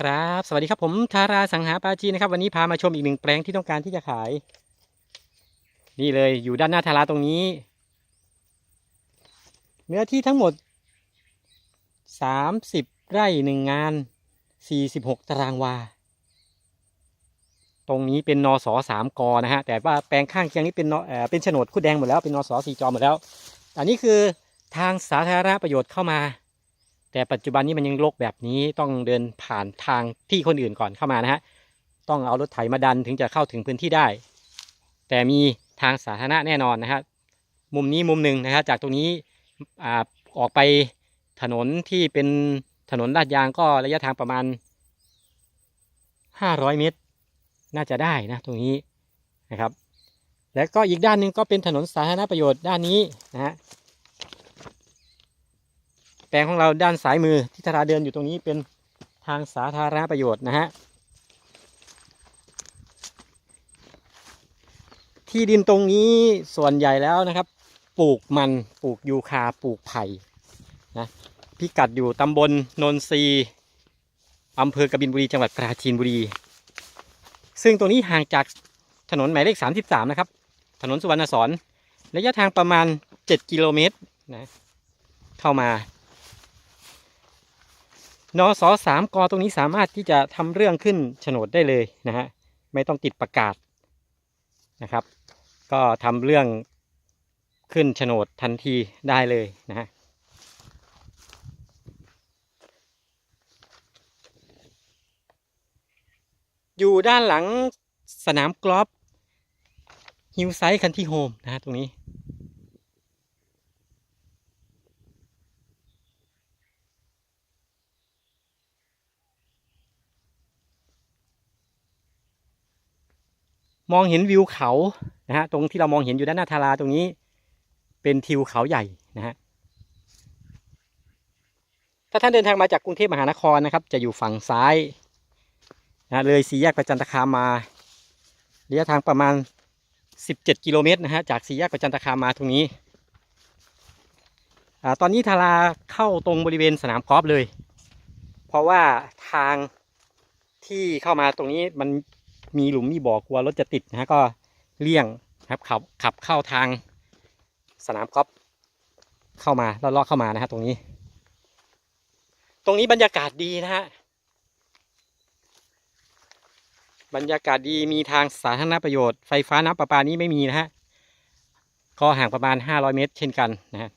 ครับสวัสดีครับผมทาราสังหาปาจีนะครับ วันนี้พามาชมอีกหนึ่งแปลงที่ต้องการที่จะขาย นี่เลยอยู่ด้านหน้าทาราตรงนี้ เนื้อที่ทั้งหมด30ไร่หนึ่งงาน46ตารางวา ตรงนี้เป็นนสสามกนะฮะ แต่ว่าแปลงข้างเคียงนี้เป็นนเอ่อเป็นโฉนดคู่แดงหมดแล้วเป็นนสสี่จอหมดแล้ว อันนี้คือทางสาธารณประโยชน์เข้ามา แต่ปัจจุบันนี้มันยังรกแบบนี้ต้องเดินผ่านทางที่คนอื่นก่อนเข้ามานะฮะต้องเอารถไถมาดันถึงจะเข้าถึงพื้นที่ได้ แต่มีทางสาธารณะแน่นอนนะฮะมุมนี้มุมหนึ่งนะฮะจากตรงนี้อ่าออกไปถนนที่เป็นถนนลาดยางก็ระยะทางประมาณ 500 เมตร น่าจะได้นะตรงนี้นะครับ แล้วก็อีกด้านหนึ่งก็เป็นถนนสาธารณประโยชน์ด้านนี้นะฮะ ปลงของเราด้านซ้ายมือที่ธาราเดินอยู่ตรงนี้เป็นทางสาธารณประโยชน์นะฮะ ที่ดินตรงนี้ส่วนใหญ่แล้วนะครับ ปลูกมันปลูกยูคาปลูกไผ่นะพิกัดอยู่ตำบลนนทรีอำเภอกบินบุรีจังหวัดปราจีนบุรี ซึ่งตรงนี้ห่างจากถนนหมายเลข 33 นะครับ ถนนสุวรรณสอนระยะทางประมาณ 7 กิโลเมตรนะเข้ามา นสสามกตรงนี้สามารถที่จะทำเรื่องขึ้นโฉนดได้เลยนะฮะไม่ต้องติดประกาศนะครับ ก็ทำเรื่องขึ้นโฉนดทันทีได้เลยนะฮะอยู่ด้านหลังสนามกอล์ฟฮิวไซด์คันที่โฮมนะฮะตรงนี้ มองเห็นวิวเขานะฮะตรงที่เรามองเห็นอยู่ด้านหน้าทาราตรงนี้เป็นทิวเขาใหญ่นะฮะถ้าท่านเดินทางมาจากกรุงเทพมหานครนะครับ จะอยู่ฝั่งซ้ายนะเลยสี่แยกประจันตคามมาระยะทางประมาณ 17 กิโลเมตรนะฮะจากสี่แยกประจันตคามมาตรงนี้อตอนนี้ทาราเข้าตรงบริเวณสนามกอล์ฟเลย เพราะว่าทางที่เข้ามาตรงนี้มัน มีหลุมมีบ่อกลัวรถจะติดนะฮะก็เลี่ยงครับขับขับเข้าทางสนามกอล์ฟเข้ามาลอดๆเข้ามานะฮะตรงนี้ ตรงนี้บรรยากาศดีนะฮะบรรยากาศดีมีทางสาธารณประโยชน์ไฟฟ้าน้ำประปานี้ไม่มีนะฮะก็ห่างประมาณ 500 เมตร เช่นกันนะฮะ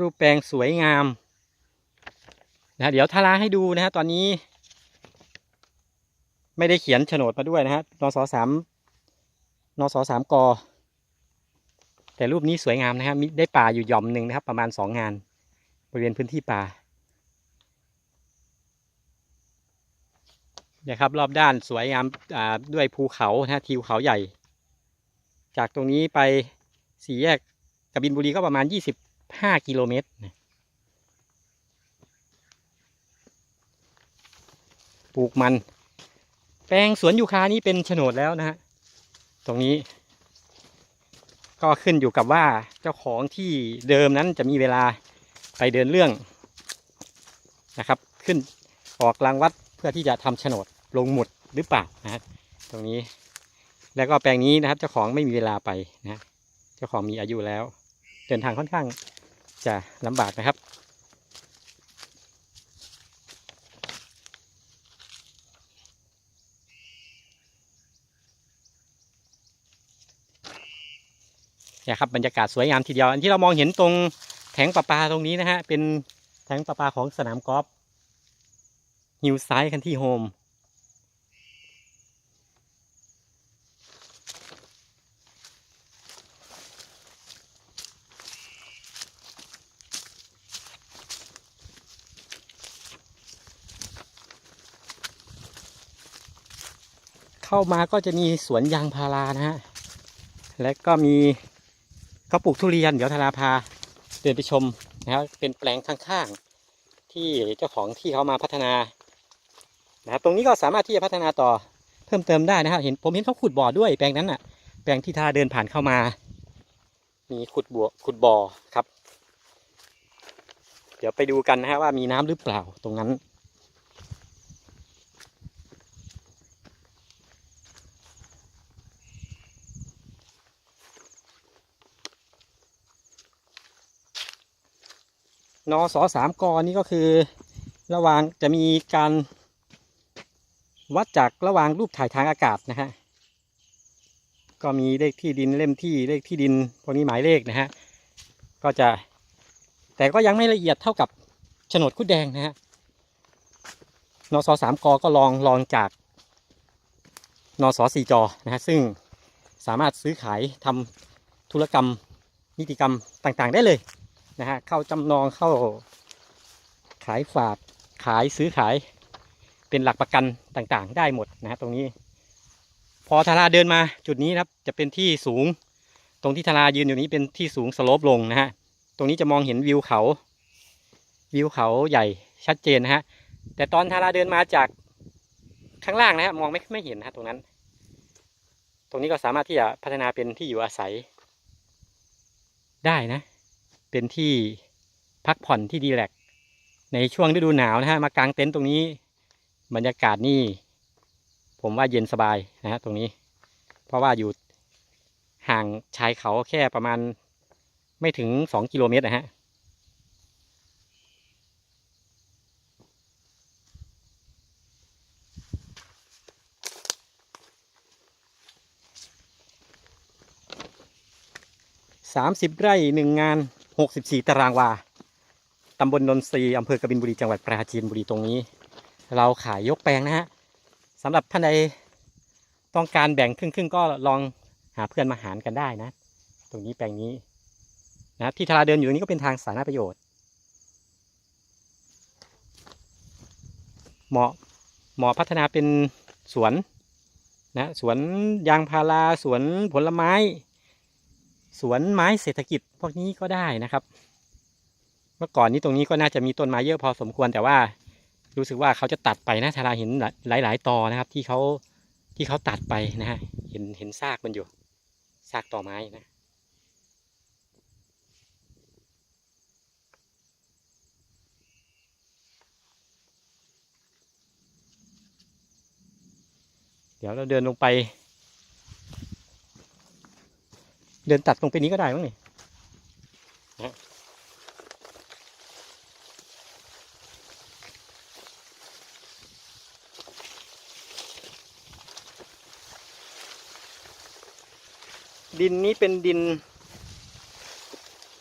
รูปแปลงสวยงามนะเดี๋ยวทาราให้ดูนะฮะตอนนี้ ไม่ได้เขียนโฉนดมาด้วยนะฮะนสสามนสสามกแต่รูปนี้สวยงามนะครับมีได้ป่าอยู่หย่อมหนึ่งนะครับ ประมาณสองงานบริเวณพื้นที่ป่าเนี่ยครับรอบด้านสวยงามด้วยภูเขานะทิวเขาใหญ่ จากตรงนี้ไปสี่แยกกบินบุรีก็ประมาณยี่สิบ ห้ากิโลเมตรนะปลูกมัน แปลงสวนยูคานี้เป็นโฉนดแล้วนะฮะ ตรงนี้ ก็ขึ้นอยู่กับว่าเจ้าของที่เดิมนั้นจะมีเวลาไปเดินเรื่องนะครับ ขึ้นออกรางวัดเพื่อที่จะทำโฉนดลงหมุดหรือเปล่านะฮะตรงนี้แล้วก็แปลงนี้นะครับเจ้าของไม่มีเวลาไปนะเจ้าของมีอายุแล้ว เดินทางค่อนข้าง จะลำบากนะครับ เนี่ยครับบรรยากาศสวยงามทีเดียวอันที่เรามองเห็นตรงแทงประปาตรงนี้นะฮะเป็นแทงประปาของสนามกอล์ฟฮิวไซด์คันที่โฮมามาก็จะมีสวนยางพารานะฮะ และก็มีเขาปลูกทุเรียน เดี๋ยวธาราพาเดินไปชมนะครับ เป็นแปลงข้างๆ ที่เจ้าของที่เขามาพัฒนานะครับตรงนี้ก็สามารถที่จะพัฒนาต่อเพิ่มเติมได้นะครับ เห็นผมเห็นเขาขุดบ่อด้วยแปลงนั้นน่ะ แปลงที่ทาเดินผ่านเข้ามา มีขุดบ่อขุดบ่อครับ เดี๋ยวไปดูกันนะฮะว่ามีน้ำหรือเปล่าตรงนั้น นอสอสามกอนี่ก็คือ ระหว่างจะมีการวัดจากระหว่างรูปถ่ายทางอากาศนะฮะก็มีเลขที่ดินเล่มที่เลขที่ดินพวกนี้หมายเลขนะฮะก็จะ แต่ก็ยังไม่ละเอียดเท่ากับโฉนดคุดแดงนะฮะนสสามกก็ลองลองจากนสสี่จอนะฮะซึ่งสามารถซื้อขายทำธุรกรรมนิติกรรมต่างๆ ได้เลย นะฮะเข้าจำนองเข้าขายฝากขายซื้อขายเป็นหลักประกันต่างๆ ได้หมดนะฮะตรงนี้ พอทาราเดินมาจุดนี้ครับจะเป็นที่สูง ตรงที่ทารายืนอยู่นี้เป็นที่สูงสโลปลงนะฮะตรงนี้จะมองเห็นวิวเขา วิวเขาใหญ่ชัดเจนนะฮะแต่ตอนทาราเดินมาจากข้างล่างนะฮะมองไม่ไม่เห็นนะฮะตรงนั้น ตรงนี้ก็สามารถที่จะพัฒนาเป็นที่อยู่อาศัยได้นะ เป็นที่พักผ่อนที่ดีแลกในช่วงฤดูหนาวนะฮะมากางเต็นท์ตรงนี้ บรรยากาศนี่ผมว่าเย็นสบายนะฮะตรงนี้ เพราะว่าอยู่ห่างชายเขาแค่ประมาณไม่ถึงสองกิโลเมตรนะฮะสามสิบไร่หนึ่งงาน หกสิบสี่ตารางวา ตำบลนนทรีย์อำเภอกบินบุรี จังหวัดปราจีนบุรีตรงนี้ เราขายยกแปลงนะฮะสำหรับท่านใดต้องการแบ่งครึ่งครึ่งๆก็ลองหาเพื่อนมาหารกันได้นะ ตรงนี้แปลงนี้นะที่ทาราเดินอยู่ตรงนี้ก็เป็นทางสาธารณประโยชน์ เหมาะเหมาะพัฒนาเป็นสวนนะสวนยางพาราสวนผลไม้ สวนไม้เศรษฐกิจพวกนี้ก็ได้นะครับ เมื่อก่อนนี้ตรงนี้ก็น่าจะมีต้นไม้เยอะพอสมควรแต่ว่ารู้สึกว่าเขาจะตัดไปนะทาราเห็นหลาย ๆตอนะครับ ที่เขาที่เขาตัดไปนะฮะเห็นเห็นซากมันอยู่ซากต่อไม้นะเดี๋ยวเราเดินลงไป เดินตัดลงไปนี้ก็ได้มั้งนี่นะดินนี้เป็นดิน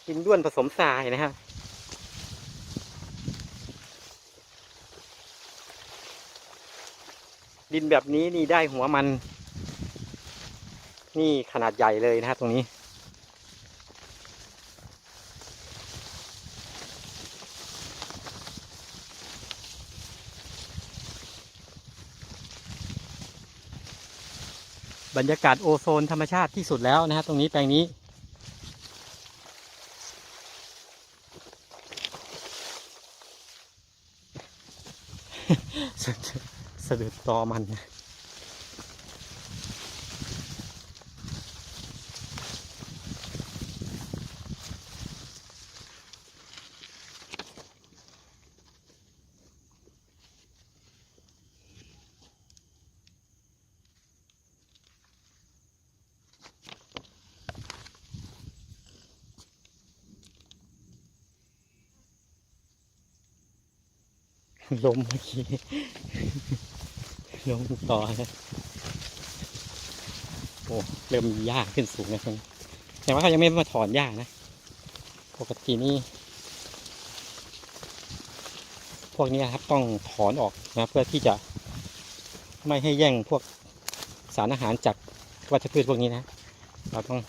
ดินด้วนผสมทรายนะฮะดินแบบนี้นี่ได้หัวมัน นี่ขนาดใหญ่เลยนะฮะตรงนี้ บรรยากาศโอโซนธรรมชาติที่สุดแล้วนะฮะตรงนี้แปลงนี้ สะดุดสะดุดตอมัน ลมเมื่อกี้ลมต่อนะโอ้เริ่มมีหญ้าขึ้นสูงนะตรงนี้แต่ว่าเขายังไม่มาถอนหญ้านะ ปกตินี่พวกนี้ครับต้องถอนออกนะเพื่อที่จะไม่ให้แย่งพวกสารอาหารจากวัชพืชพวกนี้นะ เราต้อง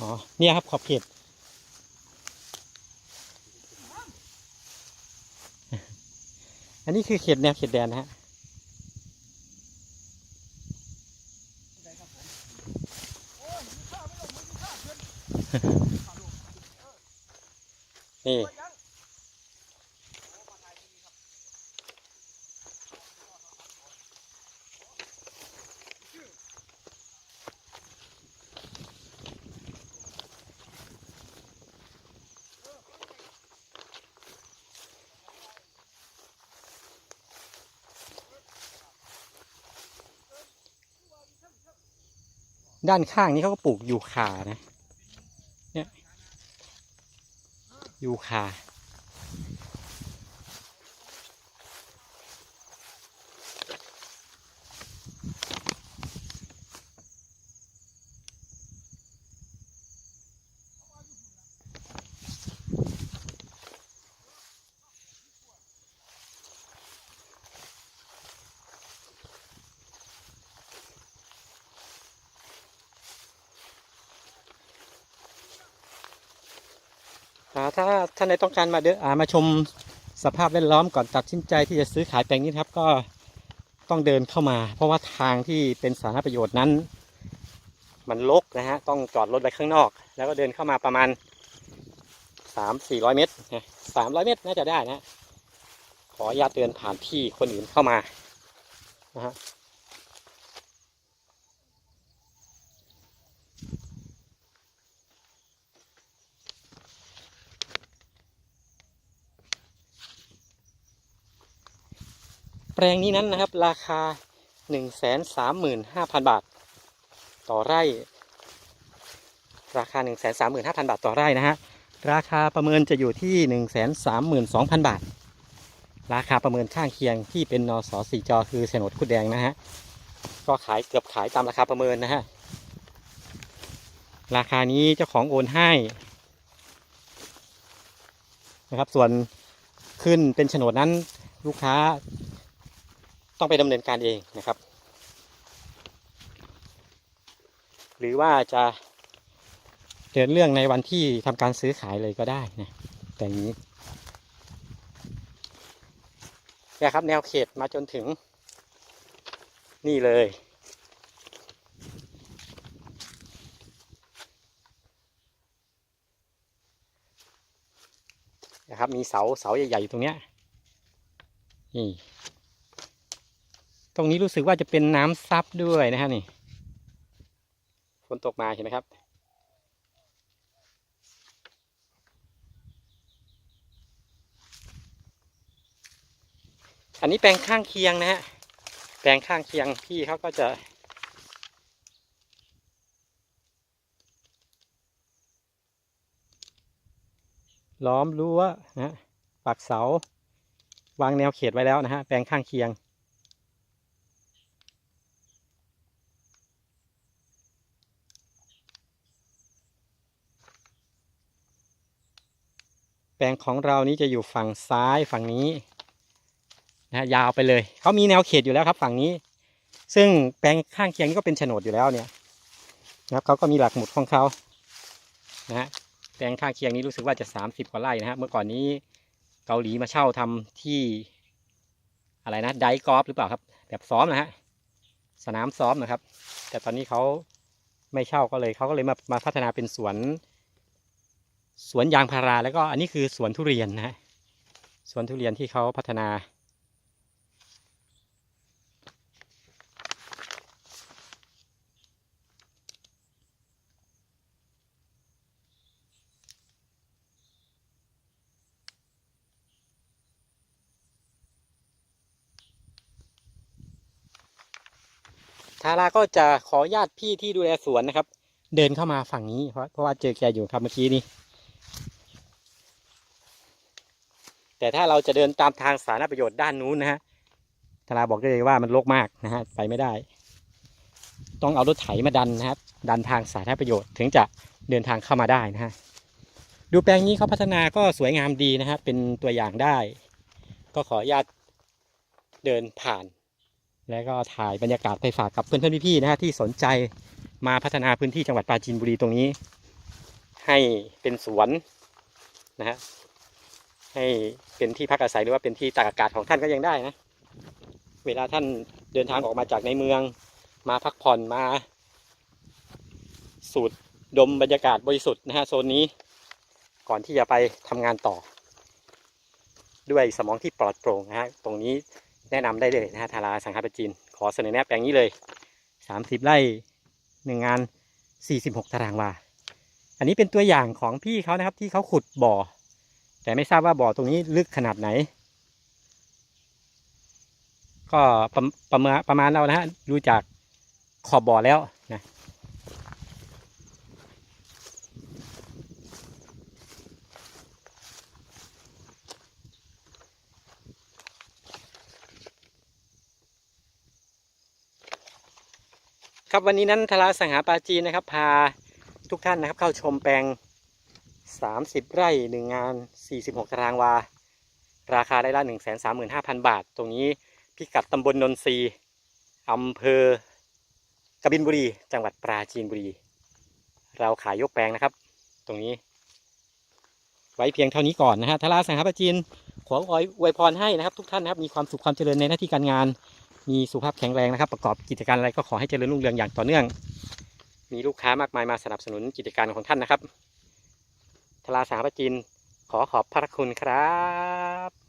อ๋อ เนี่ยครับขอบเขตอันนี้คือเขตแนวเขตแดนนะฮะฮ นี่ ด้านข้างนี้เขาก็ปลูกยูคานะ เนี่ยยูคาาถ้าท่านใดต้องการมาเดินอ่ามาชมสภาพแวดล้อมก่อนตัดสินใจที่จะซื้อขายแปลงนี้ครับก็ต้องเดินเข้ามา เพราะว่าทางที่เป็นสาธารณประโยชน์นั้น มันรกนะฮะต้องจอดรถไว้ข้างนอก แล้วก็เดินเข้ามาประมาณสามสี่ร้อยเมตรสามร้อยเมตรน่าจะได้นะขออนุญาตเดินผ่านที่คนอื่นเข้ามานะฮะ ปลงนี้นั้นนะครับ ราคา 1 3 5 0 0 0 บาท ต่อไร่ ราคา 1 3 5 0 0 0 บาทต่อไร่นะฮะราคาประเมินจะอยู่ที่ 1 3 2 0 0 0 บาท ราคาประเมินข้างเคียงที่เป็นนสสี่จอคือโฉนดคุดแดงนะฮะก็ขายเกือบขายตามราคาประเมินนะฮะราคานี้เจ้าของโอนให้นะครับส่วนขึ้นเป็นโฉนดนั้นลูกค้า ต้องไปดำเนินการเองนะครับ หรือว่าจะเดินเรื่องในวันที่ทำการซื้อขายเลยก็ได้นะแต่นี้นี่ยครับแนวเขตมาจนถึงนี่เลย นะครับมีเสาเสาใหญ่ๆอยู่ตรงเนี้ยนี่ ตรงนี้รู้สึกว่าจะเป็นน้ำซับด้วยนะฮะนี่ฝนตกมาเห็นไหมครับ อันนี้แปลงข้างเคียงนะฮะแปลงข้างเคียงพี่เขาก็จะล้อมรั้วนะฮะปักเสา วางแนวเขตไว้แล้วนะฮะแปลงข้างเคียง แปลงของเรานี้จะอยู่ฝั่งซ้ายฝั่งนี้นะฮะยาวไปเลย เขามีแนวเขตอยู่แล้วครับ ฝั่งนี้ ซึ่งแปลงข้างเคียงนี่ก็เป็นโฉนดอยู่แล้วเนี่ยนะครับเขาก็มีหลักหมุดของเขานะฮะแปลงข้างเคียงนี้รู้สึกว่าจะสามสิบกว่าไร่นะฮะเมื่อก่อนนี้เกาหลีมาเช่าทำที่อะไรนะไดกอล์ฟหรือเปล่าครับ แบบซ้อมนะฮะสนามซ้อมนะครับ แต่ตอนนี้เขาไม่เช่าก็เลยเขาก็เลยมามาพัฒนาเป็นสวน สวนยางพาราแล้วก็อันนี้คือสวนทุเรียนนะฮะสวนทุเรียนที่เขาพัฒนา ทาราก็จะขอญาตพี่ที่ดูแลสวนนะครับ เดินเข้ามาฝั่งนี้เพราะเพราะว่าเจอแกอยู่ครับเมื่อกี้นี้ แต่ถ้าเราจะเดินตามทางสาธารณประโยชน์ด้านนู้นนะฮะทาราบอกได้เลยว่ามันรกมากนะฮะไปไม่ได้ ต้องเอารถไถมาดันนะครับ ดันทางสาธารณประโยชน์ถึงจะเดินทางเข้ามาได้นะฮะดูแปลงนี้เขาพัฒนาก็สวยงามดีนะฮะเป็นตัวอย่างได้ ก็ขออนุญาตเดินผ่าน แล้วก็ถ่ายบรรยากาศไปฝากกับเพื่อนๆพี่ๆนะฮะที่สนใจมาพัฒนาพื้นที่จังหวัดปราจีนบุรีตรงนี้ ให้เป็นสวนนะฮะ ให้เป็นที่พักอาศัยหรือว่าเป็นที่ตากอากาศของท่านก็ยังได้นะ เวลาท่านเดินทางออกมาจากในเมือง มาพักผ่อนมา สูดดมบรรยากาศบริสุทธิ์นะฮะโซนนี้ ก่อนที่จะไปทำงานต่อ ด้วยสมองที่ปลอดโปร่งนะฮะตรงนี้แนะนำได้เลยนะฮะทาราสังหาปจีน ขอเสนอแนะแปลงนี้เลย 30 ไร่หนึ่งงาน 46 ตารางวา อันนี้เป็นตัวอย่างของพี่เขานะครับที่เขาขุดบ่อ แต่ไม่ทราบว่าบ่อตรงนี้ลึกขนาดไหน ก็ประประมาณประมาณเรานะฮะดูจากขอบบ่อแล้วนะครับวันนี้นั้นทาราสังหาปาจีนนะครับ พาทุกท่านนะครับ เข้าชมแปลง 30ไร่หนึ่งงาน46ตารางวา ราคาได้ละ1 3 5 0 0 0บาท ตรงนี้พิกัดตำบลนนทรีอำเภอกบินบุรี จังหวัดปราจีนบุรี เราขายยกแปลงนะครับ ตรงนี้ ไว้เพียงเท่านี้ก่อนนะฮะทาราสังหาปาจีนขออวยอวยพรให้นะครับ ทุกท่านนะครับ มีความสุขความเจริญในหน้าที่การงาน มีสุขภาพแข็งแรงนะครับ ประกอบกิจการอะไรก็ขอให้เจริญรุ่งเรืองอย่างต่อเนื่อง มีลูกค้ามากมายมาสนับสนุนกิจการของท่านนะครับ ชลาสาประจิน ขอขอบพระคุณครับ